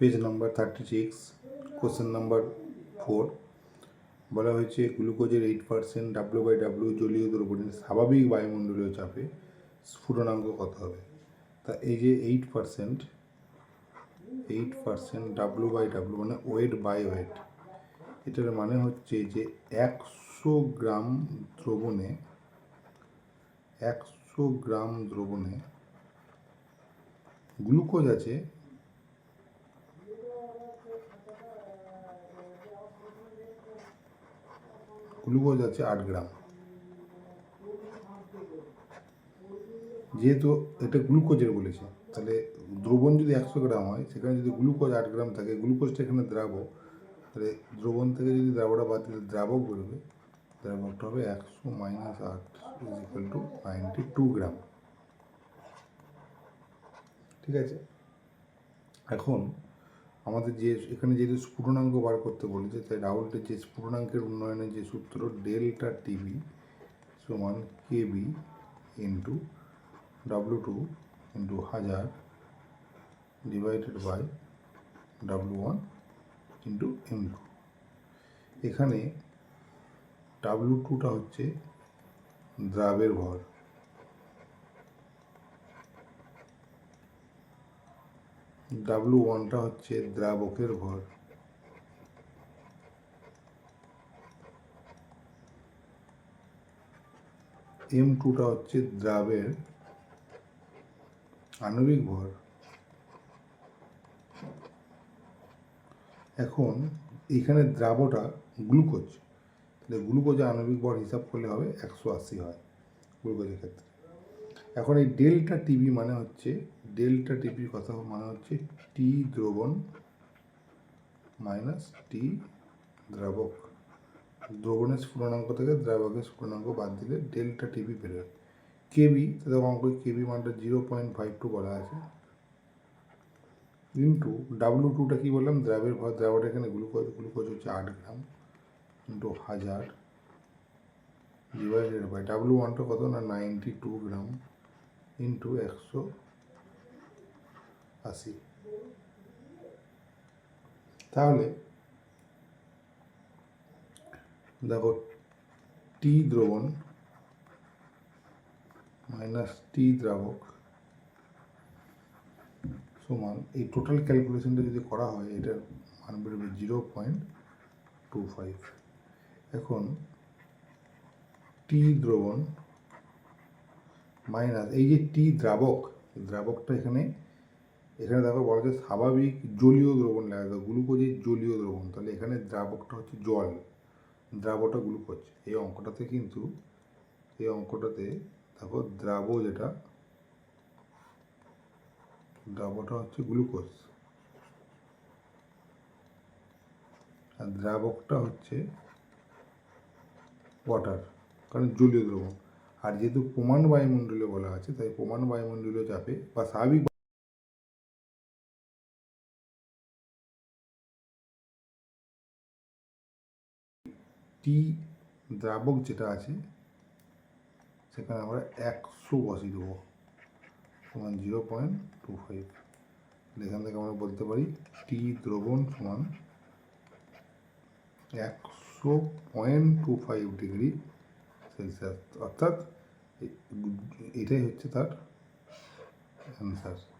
Page number thirty six question number four বলা হয়েছে গ্লুকোজের eight percent W by W জলীয় দ্রবণের স্বাভাবিক বায়ুমণ্ডলীয় চাপে স্ফুটনাঙ্ক কত হবে? তা এই যে eight percent eight percent W by W মানে ওয়েট বাই ওয়েট এটার মানে হচ্ছে যে একশো গ্রাম দ্রবণে, একশো গ্রাম দ্রবণে গ্লুকোজ আছে গ্লুকোজ আছে আট গ্রাম। যেহেতু এটা গ্লুকোজের বলেছে, তাহলে দ্রবণ যদি একশো গ্রাম হয়, সেখানে যদি গ্লুকোজ আট গ্রাম থাকে, গ্লুকোজটা এখানে দ্রাবক তাহলে দ্রবণ থেকে যদি দ্রাবকটা বাদ দিলে দ্রাবক বেরোবে দ্রাবকটা হবে একশো মাইনাস আট is two ninety two gram. ঠিক আছে? এখন আমাদের যে, এখানে যেহেতু স্ফুটনাঙ্ক বার করতে বলেছে, তাই রাহুলটের যে স্ফুটনাঙ্কের উন্নয়নের যে সূত্র, ডেল্টা টিভি সমান KB into W two into হাজার divided by W one into M two এখানে ডাব্লু টুটা হচ্ছে দ্রাবের ভর। ডাব্লু ওয়ানটা হচ্ছে দ্রাবকের ভর এম টুটা হচ্ছে দ্রাবের আণবিক ভর। এখন এখানে দ্রাবটা গ্লুকোজ। তাহলে গ্লুকোজের আণবিক ভর হিসাব করলে হবে একশো আশি হয় গ্লুকোজের ক্ষেত্রে। এখন এই ডেল্টা টিভি মানে হচ্ছে, ডেল্টা টিভির কথা মানে হচ্ছে টি দ্রবণ মাইনাস টি দ্রাবক। দ্রবণের স্ফুটনাঙ্ক থেকে দ্রাবকের স্ফুটনাঙ্ক বাদ দিলে ডেল্টা টিভি বেরোয় কেবি, তাদের অঙ্ক কেবি মানটা জিরো পয়েন্ট ফাইভ টু বলা আছে। ইন্টু ডাব্লু টুটা কী বললাম? দ্রাবের ভর দ্রাবটা এখানে গ্লুকোজ গ্লুকোজ হচ্ছে আট গ্রাম ইন্টু হাজার ডিভাইডেড বাই ডাব্লু ওয়ানটা কত? না নাইনটি টু গ্রাম। ইন্টু একশো আশি। তাহলে দেখো টি দ্রবণ মাইনাস টি দ্রাবক সমান, এই টোটাল ক্যালকুলেশনটা যদি করা হয়, এটার মান বেরোবে জিরো পয়েন্ট টু ফাইভ। এখন টি দ্রবণ মাইনাস, এই যে টি দ্রাবক, দ্রাবকটা এখানে এখানে দেখো বলা যায় স্বাভাবিক জলীয় দ্রবণ লেখা থাকে গ্লুকোজের জলীয় দ্রবণ, তাহলে এখানে দ্রাবকটা হচ্ছে জল, দ্রাবটা গ্লুকোজ, এই অঙ্কটাতে কিন্তু, এই অঙ্কটাতে দেখো দ্রাব যেটা, দ্রাবটা হচ্ছে গ্লুকোজ, আর দ্রাবকটা হচ্ছে ওয়াটার, কারণ জলীয় দ্রবণ। আর যেহেতু প্রমাণ বায়ুমণ্ডলে বলা আছে, তাই প্রমাণ বায়ুমণ্ডলীয় চাপে বা স্বাভাবিক টি দ্রাবক যেটা আছে, সেখানে আমরা একশো বসিয়ে দেবো। সমান জিরো পয়েন্ট টু ফাইভ। এখান থেকে আমরা বলতে পারি টি দ্রবণ সমান একশো point two five degree Celsius অর্থাৎ এটাই হচ্ছে তার অ্যান্সার